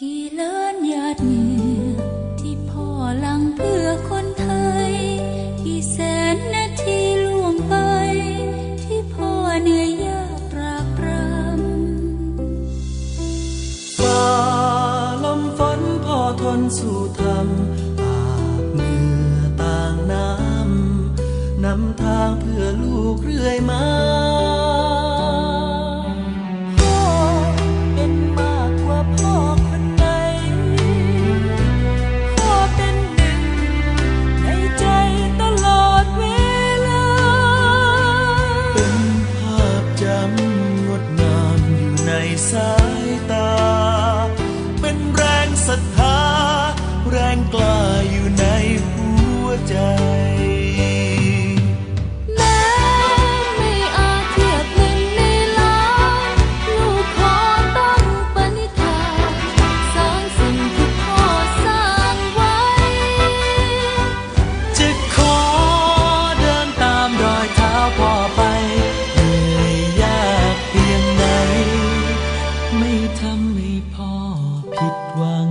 กี่เล้านหยาดเหงื่อที่พ่อหลังเพื่อคนไทย กี่แสนนาทีล่วงไป ที่พ่อเหนื่อยยากตรากตรำฝ่าลมฝนพ่อทนสู้ทำอาบเหงื่อต่างน้ำนำทางเพื่อลูกเรื่อยมา ทำให้พ่อผิดหวัง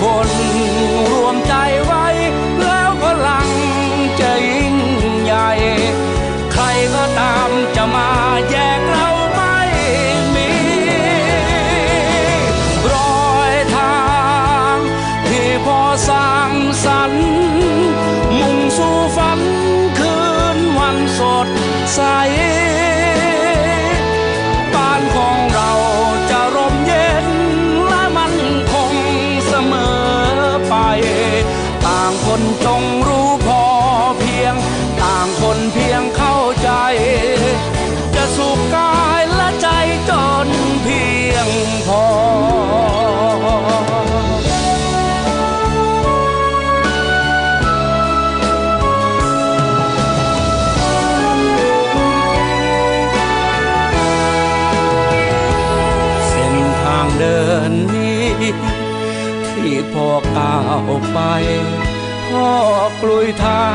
คนรวมใจไว้ แล้วพลังจะยิ่งใหญ่ ใครก็ตามจะมาแยกเราไม่มี รอยทางที่พอสร้างสรรค์มุ่งสู่ฝันคืนวันสดใส พอเส้นทางเดินนี้ ที่พ่อก้าวไป พ่อกลุยทา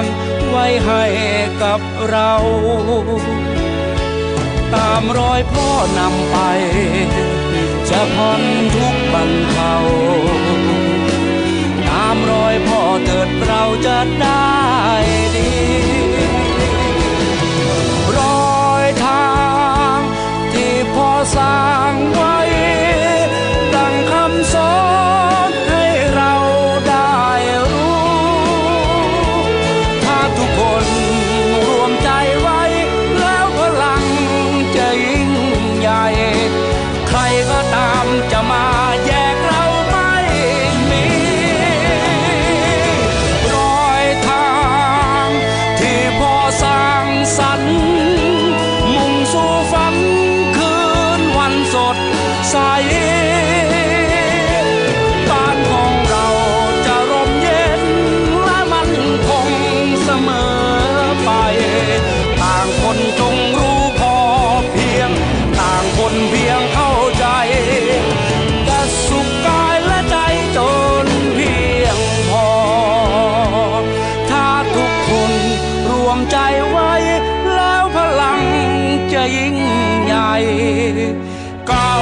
งไว้ให้กับเรา ตามรอยพ่อนำไป ทุกข์บรรเทาตามรอยพ่อเถิดเราจะได้ ใครก็ตามจะมาแย่ call.